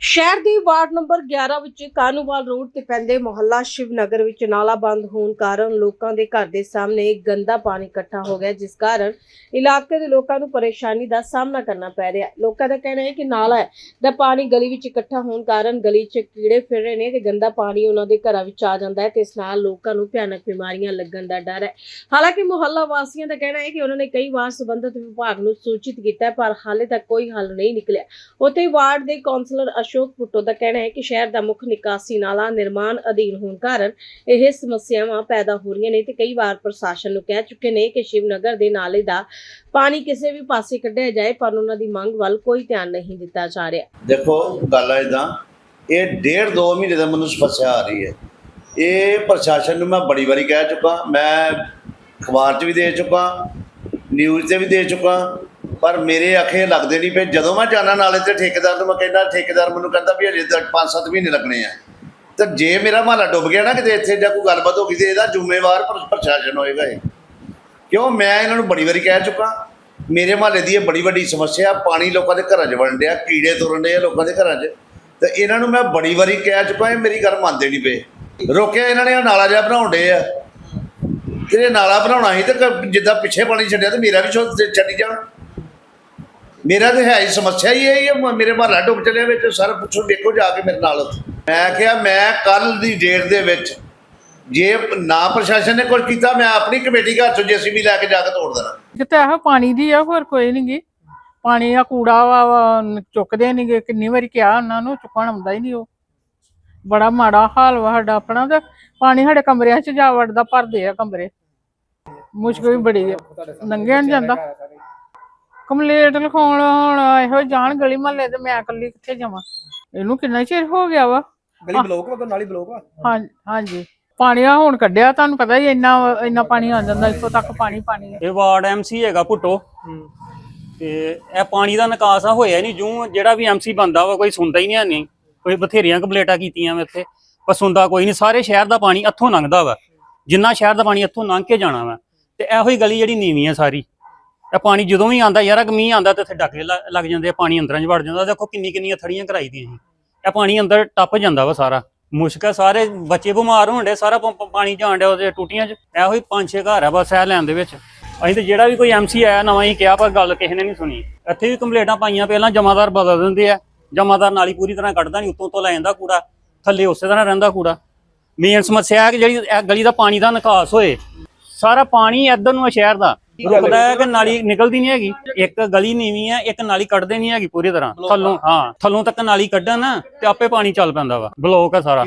ਸ਼ਹਿਰ ਦੀ ward number 11 ਵਿੱਚ ਕਾਨੂੰਵਾਲ road ਤੇ ਪੈਂਦੇ ਮੁਹੱਲਾ ਸ਼ਿਵਨਗਰ ਵਿੱਚ ਨਾਲਾ ਬੰਦ ਹੋਣ ਕਾਰਨ ਲੋਕਾਂ ਦੇ ਘਰ ਦੇ ਸਾਹਮਣੇ ਗੰਦਾ ਪਾਣੀ ਇਕੱਠਾ ਹੋ ਗਿਆ, ਜਿਸ ਕਾਰਨ ਇਲਾਕੇ ਦੇ ਲੋਕਾਂ ਨੂੰ ਪਰੇਸ਼ਾਨੀ ਦਾ ਸਾਹਮਣਾ ਕਰਨਾ ਪੈ ਰਿਹਾ। ਲੋਕਾਂ ਦਾ ਕਹਿਣਾ ਹੈ ਕਿ ਨਾਲਾ ਦਾ ਪਾਣੀ ਗਲੀ ਵਿੱਚ ਇਕੱਠਾ ਹੋਣ ਕਾਰਨ ਗਲੀ 'ਚ ਕੀੜੇ ਫਿਰ ਰਹੇ ਨੇ ਤੇ ਗੰਦਾ ਪਾਣੀ ਉਹਨਾਂ ਦੇ ਘਰਾਂ ਵਿੱਚ ਆ ਜਾਂਦਾ ਹੈ ਤੇ ਇਸ ਨਾਲ ਲੋਕਾਂ ਨੂੰ ਭਿਆਨਕ ਬਿਮਾਰੀਆਂ ਲੱਗਣ ਦਾ ਡਰ ਹੈ। ਹਾਲਾਂਕਿ ਮੁਹੱਲਾ ਵਾਸੀਆਂ ਦਾ ਕਹਿਣਾ ਹੈ ਕਿ ਉਹਨਾਂ ਨੇ ਕਈ ਵਾਰ ਸੰਬੰਧਿਤ ਵਿਭਾਗ ਨੂੰ ਸੂਚਿਤ ਕੀਤਾ ਪਰ ਹਾਲੇ ਤੱਕ ਕੋਈ ਹੱਲ ਨਹੀਂ ਨਿਕਲਿਆ। ਉੱਥੇ ਵਾਰਡ ਦੇ ਕੌਂਸਲਰ ਅਸ਼ੋਕ ਭੁੱਟੋ ਦਾ ਕਹਿਣਾ ਹੈ ਕਿ ਸ਼ਹਿਰ ਦਾ ਮੁੱਖ ਨਿਕਾਸੀ ਨਾਲਾ ਨਿਰਮਾਣ ਅਧੀਨ ਹੋਣ ਕਾਰਨ ਇਹ ਸਮੱਸਿਆਵਾਂ ਪੈਦਾ ਹੋ ਰਹੀਆਂ ਨੇ ਤੇ ਕਈ ਵਾਰ ਪ੍ਰਸ਼ਾਸਨ ਨੂੰ ਕਹਿ ਚੁੱਕੇ ਨੇ ਕਿ ਸ਼ਿਵਨਗਰ ਦੇ ਨਾਲੇ ਦਾ ਪਾਣੀ ਕਿਸੇ ਵੀ ਪਾਸੇ ਕੱਢਿਆ ਜਾਏ, ਪਰ ਉਹਨਾਂ ਦੀ ਮੰਗ ਵੱਲ ਕੋਈ ਧਿਆਨ ਨਹੀਂ ਦਿੱਤਾ ਜਾ ਰਿਹਾ। ਦੇਖੋ, ਗੱਲ ਹੈ ਇਦਾਂ ਇਹ ਡੇਢ ਦੋ ਮਹੀਨੇ ਦਾ ਮੈਨੂੰ ਸਮੱਸਿਆ ਆ ਰਹੀ ਹੈ। ਇਹ ਪ੍ਰਸ਼ਾਸਨ ਨੂੰ ਮੈਂ ਬੜੀ ਵਾਰੀ ਕਹਿ ਚੁੱਕਾ, ਮੈਂ ਅਖਬਾਰ 'ਚ ਵੀ ਦੇ ਚੁੱਕਾ ਨਿਊਜ਼ ਤੇ ਵੀ ਦੇ ਚੁੱਕਾ ਪਰ ਮੇਰੇ ਅੱਖੇ ਲੱਗਦੇ ਨਹੀਂ ਪਏ। ਜਦੋਂ ਮੈਂ ਜਾਣਾ ਨਾਲੇ ਤੇ ਠੇਕੇਦਾਰ ਨੂੰ ਮੈਂ ਕਹਿੰਦਾ, ਠੇਕੇਦਾਰ ਮੈਨੂੰ ਕਹਿੰਦਾ ਵੀ ਅਜੇ ਤੱਕ 5-7 ਮਹੀਨੇ ਲੱਗਣੇ ਆ। ਤੇ ਜੇ ਮੇਰਾ ਮਹੱਲਾ ਡੁੱਬ ਗਿਆ ਨਾ ਕਿਤੇ, ਇੱਥੇ ਜਾਂ ਕੋਈ ਗੱਲਬਾਤ ਹੋ ਗਈ ਤੇ ਇਹਦਾ ਜ਼ਿੰਮੇਵਾਰ ਪ੍ਰ- ਪ੍ਰਸ਼ਾਸਨ ਹੋਏਗਾ ਇਹ। ਕਿਉਂ? ਮੈਂ ਇਹਨਾਂ ਨੂੰ ਬੜੀ ਵਾਰੀ ਕਹਿ ਚੁੱਕਾ, ਮੇਰੇ ਮਹੱਲੇ ਦੀ ਇਹ ਬੜੀ ਵੱਡੀ ਸਮੱਸਿਆ, ਪਾਣੀ ਲੋਕਾਂ ਦੇ ਘਰਾਂ 'ਚ ਵੜਨ ਡਿਆ, ਕੀੜੇ ਤੁਰਨ ਡਏ ਆ ਲੋਕਾਂ ਦੇ ਘਰਾਂ 'ਚ। ਤੇ ਇਹਨਾਂ ਨੂੰ ਮੈਂ ਬੜੀ ਵਾਰੀ ਕਹਿ ਚੁੱਕਾ, ਇਹ ਮੇਰੀ ਗੱਲ ਮੰਨਦੇ ਨਹੀਂ ਪਏ। ਰੋਕਿਆ ਇਹਨਾਂ ਨੇ, ਆਹ ਨਾਲਾ ਜਿਹਾ ਬਣਾਉਣ ਡੇ ਆ। ਤੇ ਇਹ ਨਾਲਾ ਬਣਾਉਣਾ ਸੀ ਤੇ ਜਿੱਦਾਂ ਪਿੱਛੇ ਪਾਣੀ ਛੱਡਿਆ ਤੇ ਮੇਰਾ ਵੀ ਛੋ- ਛੱਡੀ ਜਾਣ ਮੇਰਾ ਤੇ ਹੈ ਹੀ ਸਮੱਸਿਆ ਹੀ ਹੈ ਮ- ਮੇਰੇ ਮਹੱਲਾ ਡੁੱਬ ਚੱਲਿਆ ਵਿੱਚ, ਸਰ ਪੁੱਛੋ, ਦੇਖੋ ਜਾ ਕੇ ਮੇਰੇ ਨਾਲ। ਮੈਂ ਕਿਹਾ, ਮੈਂ ਕੱਲ ਦੀ ਡੇਟ ਦੇ ਵਿੱਚ ਜੇ ਨਾ ਪ੍ਰਸ਼ਾਸਨ ਨੇ ਕੁਝ ਕੀਤਾ, ਮੈਂ ਆਪਣੀ ਕਮੇਟੀ ਘਰ ਚੋਂ ਜੇਸੀਬੀ ਲੈ ਕੇ ਜਾ ਕੇ ਤੋੜ ਦੇਣਾ। ਕਿਤੇ ਇਹੋ ਪਾਣੀ ਦੀ ਆ, ਹੋਰ ਕੋਈ ਨੀ ਗੀ। ਪਾਣੀ ਆ ਕੂੜਾ ਵਾ ਚੁੱਕਦੇ ਨਹੀਂਗੇ ਕਿੰਨੀ ਵਾਰੀ ਕਿਹਾ ਉਹਨਾਂ ਨੂੰ, ਚੁੱਕਣ ਆਉਂਦਾ ਹੀ ਨਹੀਂ ਉਹ। ਬੜਾ ਮਾੜਾ ਹਾਲ ਵਾ ਸਾਡਾ ਆਪਣਾ ਤੇ। ਪਾਣੀ ਸਾਡੇ ਕਮਰਿਆਂ 'ਚ ਜਾ ਵੜਦਾ, ਭਰਦੇ ਆ ਕਮਰੇ। ਮੁਸ਼ਕਲ ਵੀ ਬੜੀ ਆ। ਲੰਘਿਆ ਨੀ ਜਾਂਦਾ। ਕੰਪਲੀਟ ਲਿਖਾਉਣ ਹੁਣ ਇਹੋ ਜਾਣ ਗਲੀ ਮਹੱਲੇ ਤੇ ਮੈਂ ਇਕੱਲੀ ਕਿੱਥੇ ਜਾਵਾਂ? ਇਹਨੂੰ ਕਿੰਨਾ ਚਿਰ ਹੋ ਗਿਆ ਵਾ? ਗਲੀ ਬਲੋਕ ਵਾ ਨਾਲੀ ਬਲੋਕ ਆ ਹਾਂ ਹਾਂਜੀ। ਪਾਣੀ ਆ ਹੁਣ ਕੱਢਿਆ ਤੁਹਾਨੂੰ ਪਤਾ ਹੀ ਇੰਨਾ ਇੰਨਾ ਪਾਣੀ ਆ ਜਾਂਦਾ ਇੱਥੋਂ ਤੱਕ ਪਾਣੀ ਪਾਣੀ ਹੈ ਇਹ ਵਾਰਡ ਐਮਸੀ ਹੈਗਾ ਭੁੱਟੋ। ਤੇ ਇਹ ਪਾਣੀ ਦਾ ਨਿਕਾਸ ਆ ਹੋਇਆ ਨਹੀਂ ਜੂ ਜਿਹੜਾ ਵੀ ਐਮਸੀ ਬੰਦਾ ਵਾ ਕੋਈ ਸੁਣਦਾ ਹੀ ਨਹੀਂ ਹੈ ਨਹੀਂ ਕੋਈ ਬਥੇਰੀਆਂ ਕੰਪਲੇਟਾਂ ਕੀਤੀਆਂ ਮੈਂ ਇੱਥੇ। ਪਰ ਸੁਣਦਾ ਕੋਈ ਨਹੀਂ ਸਾਰੇ ਸ਼ਹਿਰ ਦਾ ਪਾਣੀ ਇੱਥੋਂ ਲੰਘਦਾ ਵਾ। ਜਿੰਨਾ ਸ਼ਹਿਰ ਦਾ ਪਾਣੀ ਇੱਥੋਂ ਲੰਘ ਕੇ ਜਾਣਾ ਵਾ। ਤੇ ਇਹੋ ਹੀ ਗਲੀ ਜਿਹੜੀ ਨੀਵੀਂ ਆ ਸਾਰੀ। ਇਹ ਪਾਣੀ ਜਦੋਂ ਵੀ ਆਂਦਾ ਯਾਰ ਮੀਂਹ ਆਂਦਾ ਤੇ ਇੱਥੇ ਡੱਕੇ ਲੱਗ ਜਾਂਦੇ ਆ, ਪਾਣੀ ਅੰਦਰਾਂ 'ਚ ਵੜ ਜਾਂਦਾ। ਦੇਖੋ ਕਿੰਨੀ ਕਿੰਨੀਆਂ ਥੜੀਆਂ ਕਰਾਈ ਦੀਆਂ ਸੀ ਇਹ ਪਾਣੀ ਅੰਦਰ ਟੱਪ ਜਾਂਦਾ ਵਾ ਸਾਰਾ। ਮੁਸ਼ਕਲ ਸਾਰੇ ਬੱਚੇ ਬਿਮਾਰ ਹੋਣ ਡੇ ਸਾਰਾ ਪੰਪ ਪਾਣੀ ਜਾਣ ਡਿਆ ਉਹਦੇ ਟੂਟੀਆਂ 'ਚ। ਇਹੋ ਹੀ ਪੰਜ ਛੇ ਘਰ ਆ ਬਸ ਇਹ ਲੈਣ ਦੇ ਵਿੱਚ। ਅਸੀਂ ਤੇ ਜਿਹੜਾ ਵੀ ਕੋਈ ਐਮਸੀ ਆਇਆ, ਨਵਾਂ ਹੀ ਕਿਹਾ, ਪਰ ਗੱਲ ਕਿਸੇ ਨੇ ਨਹੀਂ ਸੁਣੀ। ਇੱਥੇ ਵੀ ਕੰਪਲੇਂਟਾਂ ਪਾਈਆਂ ਪਹਿਲਾਂ, ਜਮਾਦਾਰ ਬਦਲ ਦਿੰਦੇ ਆ। ਜਮਾਦਾਰ ਨਾਲੀ ਪੂਰੀ ਤਰ੍ਹਾਂ ਕੱਢਦਾ ਨਹੀਂ ਉੱਤੋਂ ਤੋਂ ਲੈ ਜਾਂਦਾ ਕੂੜਾ। ਥੱਲੇ ਉਸੇ ਤਰ੍ਹਾਂ ਰਹਿੰਦਾ ਕੂੜਾ। ਮੇਨ ਸਮੱਸਿਆ ਹੈ ਕਿ ਜਿਹੜੀ ਇਹ ਗਲੀ ਦਾ ਪਾਣੀ ਦਾ ਨਿਕਾਸ ਹੋਏ, ਸਾਰਾ ਪਾਣੀ ਇੱਧਰ ਨੂੰ ਹੈ ਸ਼ਹਿਰ ਦਾ। ਰੁਕਦਾ ਹੈ। ਕਿ ਨਾਲੀ ਨਿਕਲਦੀ ਨਹੀਂ ਹੈਗੀ। ਇੱਕ ਗਲੀ ਨੀਵੀਂ ਹੈ ਇੱਕ ਨਾਲੀ ਕੱਢਦੇ ਨਹੀਂ ਹੈਗੀ ਪੂਰੀ ਤਰ੍ਹਾਂ। ਥੱਲੋਂ ਹਾਂ ਥੱਲੋਂ ਤੱਕ ਨਾਲੀ ਕੱਢਣ ਤੇ ਆਪੇ ਪਾਣੀ ਚੱਲ ਪੈਂਦਾ ਵਾ। ਬਲੋਕ ਹੈ ਸਾਰਾ।